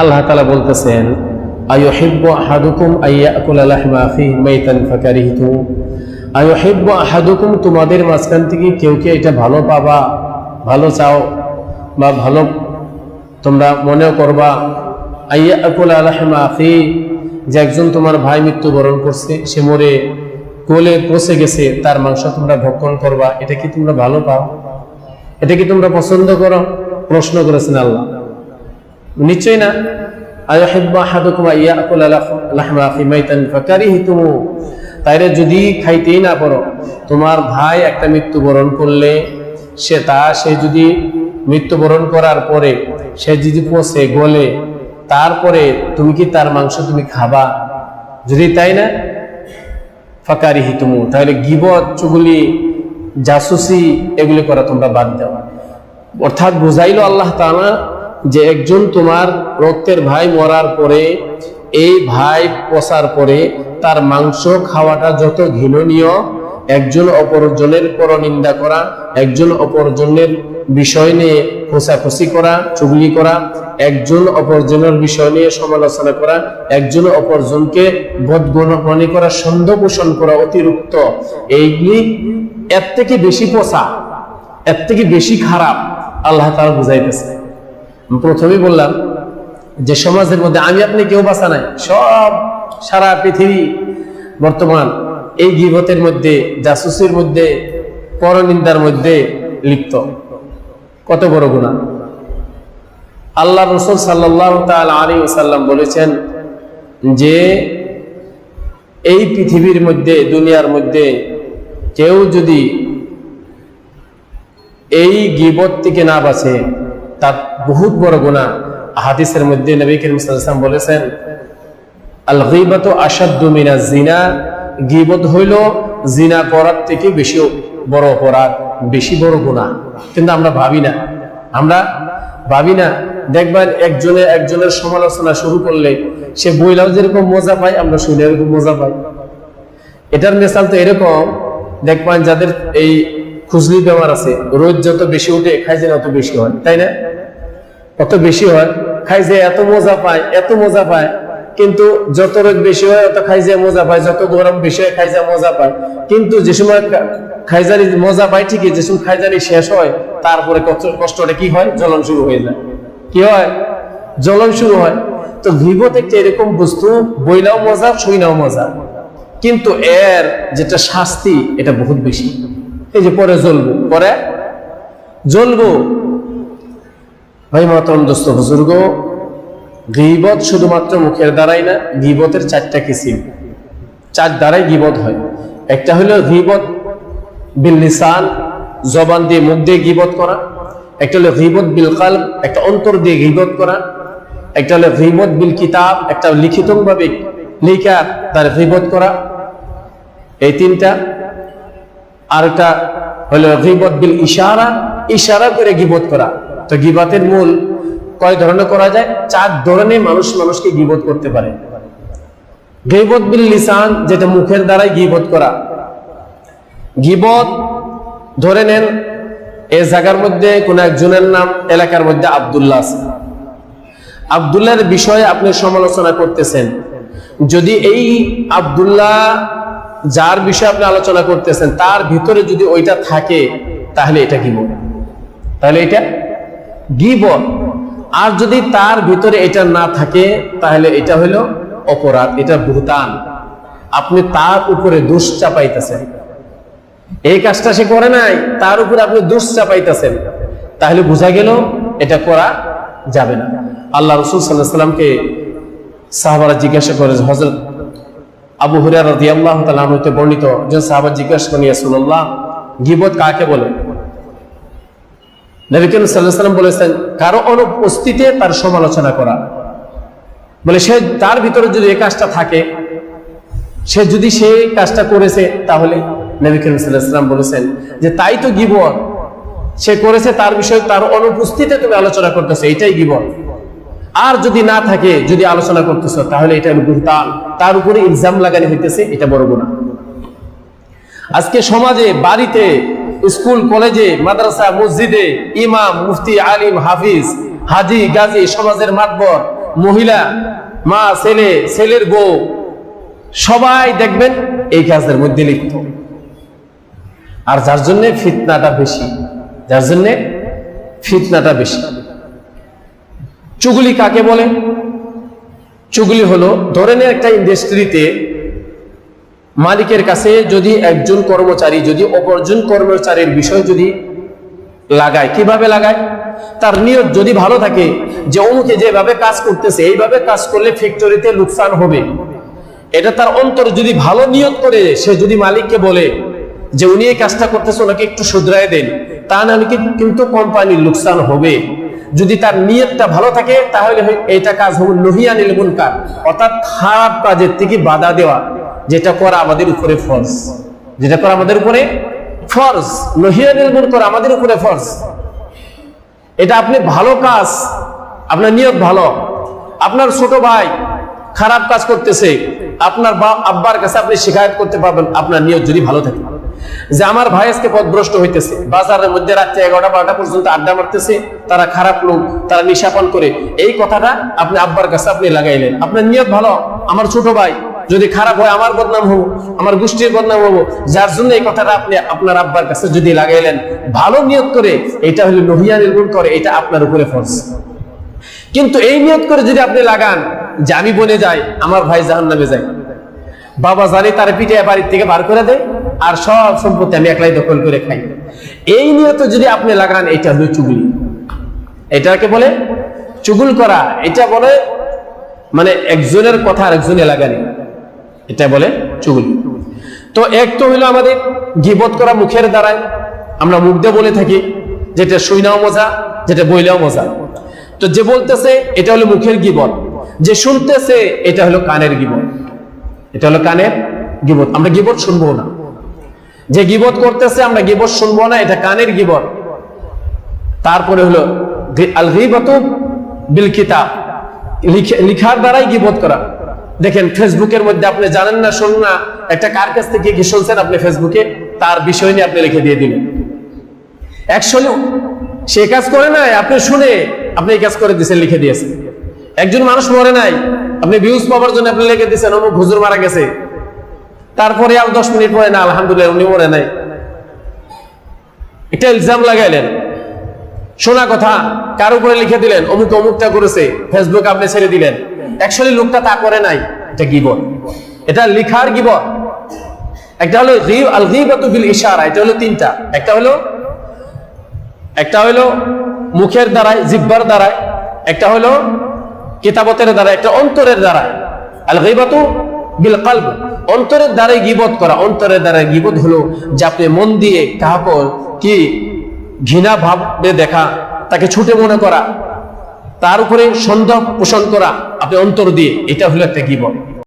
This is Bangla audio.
আল্লাহ তালা বলতেছেন, আয়ুহিব্বু আহাদুকুম মাইতান ফাকারিহতু? আহাদুকুম, তোমাদের মাঝখান থেকে কেউ কি এটা ভালো পাবা, ভালো চাও বা ভালো তোমরা মনে করবা? আইয়াকুলা লাহমা আখি যে একজন তোমার ভাই মৃত্যুবরণ করছে, সে মরে কোলে পচে গেছে, তার মাংস তোমরা ভক্ষণ করবা, এটা কি তোমরা ভালো পাও? এটা কি তোমরা পছন্দ করো? প্রশ্ন করেছেন আল্লাহ। নিশ্চয়ই না? তাইরে যদি খাইতেই না পারো, তোমার ভাই একটা মৃত্যুবরণ করলে সে তা, সে যদি মৃত্যুবরণ করার পরে সে যদি পচে, গলে, তারপরে তুমি কি তার মাংস তুমি খাবা? যদি তাই না? ফাকারি হিতুমু তাহলে গিবত, চুগুলি, জাসুসি, এগুলি করা তোমরা বাদ দাও। অর্থাৎ বুঝাইলো আল্লাহ তাআলা যে একজন তোমার রক্তের ভাই মরার পরে, এই ভাই পচার পরে তার মাংস খাওয়াটা যত ঘৃণনীয়, একজন অপরজনের পরনিন্দা করা, একজন অপরজনের বিষয় নিয়ে খোঁচাখুচি করা, চুগলি করা, একজন অপরজনের বিষয় নিয়ে সমালোচনা করা, একজন অপরজনকে বদগুণী করা সন্দেহ পোষণ করা অতিরিক্ত, এইগুলি এর থেকে বেশি পচা, এর থেকে বেশি খারাপ, আল্লাহ তারা বুঝাইতেছে। প্রথমেই বললাম যে সমাজের মধ্যে আমি আপনি কেউ বাঁচা নাই। সব সারা পৃথিবী বর্তমান এই গিবতের মধ্যে, জাসুসির মধ্যে, পরনিন্দার মধ্যে লিপ্ত। কত বড় গুণা আল্লাহ রসুল সাল্লাহ আলী সাল্লাম বলেছেন যে এই পৃথিবীর মধ্যে, দুনিয়ার মধ্যে কেউ যদি এই গিবত থেকে না বাঁচে, তার বহুত বড় গুণা হাদিসের মধ্যে নবী করিম বলেছেন আল গিবত আসাদ্দু জিনা গিবত হইল জিনা করার থেকে বেশি বড় অপরাধ, বেশি বড় গুণা কিন্তু আমরা ভাবি না। আমরা ভাবি না, দেখবেন একজনে একজনের সমালোচনা শুরু করলে সে বইলাও যেরকম মজা পায়, আমরা শুনে এরকম মজা পাই। এটার মেসাল তো এরকম, দেখবেন যাদের এই খুজলি বেমার আছে, রোদ যত বেশি উঠে খাই যেন অত বেশি হয়, তাই না? অত বেশি হয়, খাই যে এত মজা পায়, এত মজা পায়। কিন্তু যত রোদ বেশি হয়, অত খাই যে মজা পায়, যত গরম বেশি হয়, খাই যে মজা পায়। কিন্তু যে সময় খাইজারি মজা পায় ঠিকই, যে সময় খাইজারি শেষ হয়, তারপরে কষ্টটা কি হয়? জ্বলন শুরু হয়ে যায়। কি হয়? জ্বলন শুরু হয়। তো ভিভোতে একটা এরকম বস্তু বইলাও মজা শুইনাও মজা। কিন্তু এর যেটা শাস্তি, এটা বহুত বেশি। এই যে পরে জ্বলবো। পরে? জ্বলবো। ভাই মাতরম দোস্ত, বুজুর্গ, গিবত শুধুমাত্র মুখের দ্বারাই না, গিবতের চারটা কিসিম। চার দ্বারাই গিবত হয়। একটা হলো গিবত বিল লিসান, জবান দিয়ে মুখ দিয়ে গিবত করা। একটা হলো গিবত বিল কাল একটা অন্তর দিয়ে গিবত করা। একটা হলো গিবত বিল কিতাব, একটা লিখিত ভাবে লিখা, তার গিবত করা। এই তিনটা। আরেকটা হলো গিবত বিল ইশারা ইশারা করে গিবত করা। তো গিবাতের মূল কয় ধরনের করা যায়? চার ধরনের মানুষ মানুষকে গিবত করতে পারে। গিবত বিল লিসান, যেটা মুখের দ্বারাই গিবত করা। গিবত, ধরে নেন, এ জায়গার মধ্যে কোন একজনের নাম, এলাকার মধ্যে আবদুল্লাহ আছে। বিষয়ে আপনি সমালোচনা করতেছেন। যদি এই আবদুল্লাহ যার বিষয়ে আপনি আলোচনা করতেছেন, তার ভিতরে যদি ওইটা থাকে, তাহলে এটা গিবত। তাহলে এটা গিবত। আর যদি তার ভিতরে এটা না থাকে, তাহলে এটা হলো অপরাধ, এটা ভুতান। আপনি তার উপরে দোষ চাপাইতেছেন। এই কাজটা সে করে নাই, তার উপরে আপনি দোষ চাপাইতেছেন। তাহলে বোঝা গেল এটা করা যাবে না। আল্লাহ রসুল সাল্লাহ সাল্লামকে সাহাবারা জিজ্ঞাসা করে হজরত আবু হুরিয়া রাদিয়াল্লাহু তাআলা হইতে বর্ণিত যে সাহাবা জিজ্ঞাসা করেন রাসূলুল্লাহ, গীবত কাকে বলে? নবী করিম আলাইহি বলেছেন, কারও অনুপস্থিতিতে তার সমালোচনা করা। বলে, সে তার ভিতরে যদি এই কাজটা থাকে, সে যদি সেই কাজটা করেছে, তাহলে নবী করিম আলাইহি বলেছেন যে, তাই তো গীবত। সে করেছে তার বিষয়ে তার অনুপস্থিতিতে তুমি আলোচনা করতেছো, এটাই গীবত। আর যদি না থাকে, যদি আলোচনা করতেছ, তাহলে এটা হলো গুরতাল তার উপরে ইলজাম লাগানি হইতেছে, এটা বড় গুণা আজকে সমাজে, বাড়িতে স্কুল, কলেজে, মাদ্রাসা, মসজিদে ইমাম, মুফতি, আলিম, হাফিজ, হাজি, গাজী, সমাজের মাতবর, মহিলা, মা, ছেলে, ছেলের বউ, সবাই দেখবেন এই কাজের মধ্যে লিপ্ত। আর যার জন্য ফিতনাটা বেশি, যার জন্য ফিতনাটা বেশি। চুগলি কাকে বলে? চুগলি হলো, ধরে নেন একটা ইন্ডাস্ট্রিতে মালিকের কাছে যদি একজন কর্মচারী, যদি অপরজন কর্মচারীর বিষয় যদি লাগায়, কীভাবে লাগায়? তার নিয়ত যদি ভালো থাকে যে অমুকে যেভাবে কাজ করতেছে, এইভাবে কাজ করলে ফ্যাক্টরিতে লোকসান হবে। এটা তার অন্তর যদি ভালো নিয়ত করে, সে যদি মালিককে বলে যে উনি এই কাজটা করতেছে, ওনাকে একটু শুধরায় দেন, তা না কিন্তু কোম্পানির লোকসান হবে। যদি তার নিয়তটা ভালো থাকে, তাহলে এটা কাজ হবে নহিয়ানিল কাজ অর্থাৎ খারাপ কাজের থেকে বাধা দেওয়া। যেটা করা আমাদের উপরে ফরজ। যেটা করা আমাদের উপরে ফরজ। নহিয়ানিল মুনকার, আমাদের উপরে ফরজ। এটা আপনি ভালো কাজ, আপনার নিয়ত ভালো। আপনার ছোট ভাই খারাপ কাজ করতেছে, আপনার আব্বার কাছে আপনি শিকায়ত করতে পারবেন, আপনার নিয়ত যদি ভালো থাকে। যে আমার ভাই আজকে পথভ্রষ্ট হইতেছে, বাজারের মধ্যে রাত্রে এগারোটা বারোটা পর্যন্ত আড্ডা মারতেছে, তারা খারাপ লোক, তারা নিশাপান করে, এই কথাটা আপনি আব্বার কাছে আপনি লাগাইলেন। আপনার নিয়ত ভালো, আমার ছোট ভাই। যদি খারাপ হয় আমার বদনাম হব, আমার গোষ্ঠীর বদনাম হব, যার জন্য এই কথাটা আপনি আপনার আব্বার কাছে যদি লাগাইলেন, ভালো নিয়ত করে এটা হলো নহিয়া নির্গুণ করে, এটা আপনার উপরে ফরজ। কিন্তু এই নিয়ত করে যদি আপনি লাগান, যে আমি বনে যাই, আমার ভাই জাহান নামে যায়, বাবা জানি তার পিঠে বাড়ির থেকে বার করে দেয়, আর সব সম্পত্তি আমি একলাই দখল করে খাই। এই নিয়ত যদি আপনি লাগান, এটা হলো চুগলি। এটাকে বলে চুগুল করা। এটা বলে মানে একজনের কথা আর একজনে লাগানি। এটা বলে চুগলি। তো এক তো হইল আমাদের গিবত করা মুখের দ্বারায় আমরা মুখ দিয়ে বলে থাকি, যেটা শুইনাও মজা, যেটা বইলেও মজা। তো যে বলতেছে, এটা হলো মুখের গিবত। যে শুনতেছে, এটা হলো কানের গিবত। এটা হলো কানের গিবত। আমরা গিবত শুনব না। যে গিবত করতেছে, আমরা গিবত শুনব না, এটা কানের গিবত। তারপরে হলো আল গিবতু বিল কিতাব। লিখার দ্বারাই গিবত করা। দেখেন ফেসবুকের মধ্যে আপনি জানেন না, শুনুন না, একটা কার কাছ থেকে কি শুনছেন আপনি ফেসবুকে তার বিষয় নিয়ে আপনি লিখে দিয়ে দিলেন একচুয়ালি সে কাজ করে নাই, আপনি শুনে আপনি এই কাজ করে দিয়েছেন, লিখে দিয়েছেন। একজন মানুষ মরে নাই, আপনি ভিউজ পাওয়ার জন্য আপনি লিখে দিয়েছেন, অমুক হুজুর মারা গেছে। তারপরে আর দশ মিনিট পরে না, আলহামদুলিল্লাহ উনি মরে নাই। একটা ইলজাম লাগাইলেন। শোনা কথা, কার উপরে লিখে দিলেন? অমুক অমুকটা করেছে ফেসবুক আপনি ছেড়ে দিলেন। অ্যাকচুয়ালি লোকটা তা করে নাই। এটা গিবত। এটা লিখার গিবত। একটা হলো গিব আল গিবাতু বিল ইশারা, এটা হলো তিনটা। একটা হলো একটা হলো মুখের দ্বারায়, জিব্বার দ্বারায়। একটা হলো কিতাবতের দ্বারা একটা অন্তরের দ্বারায়। আল গিবাতু বিল কলব। অন্তরের দ্বারাই গিবত করা। অন্তরের দ্বারাই গিবত হলো যে আপনি মন দিয়ে কাহাকে কি ঘৃণা ভাবে দেখা, তাকে ছুটে মনে করা। তার উপরে সন্দেহ পোষণ করা আপনি অন্তর দিয়ে এটা হলো একটা গিবত।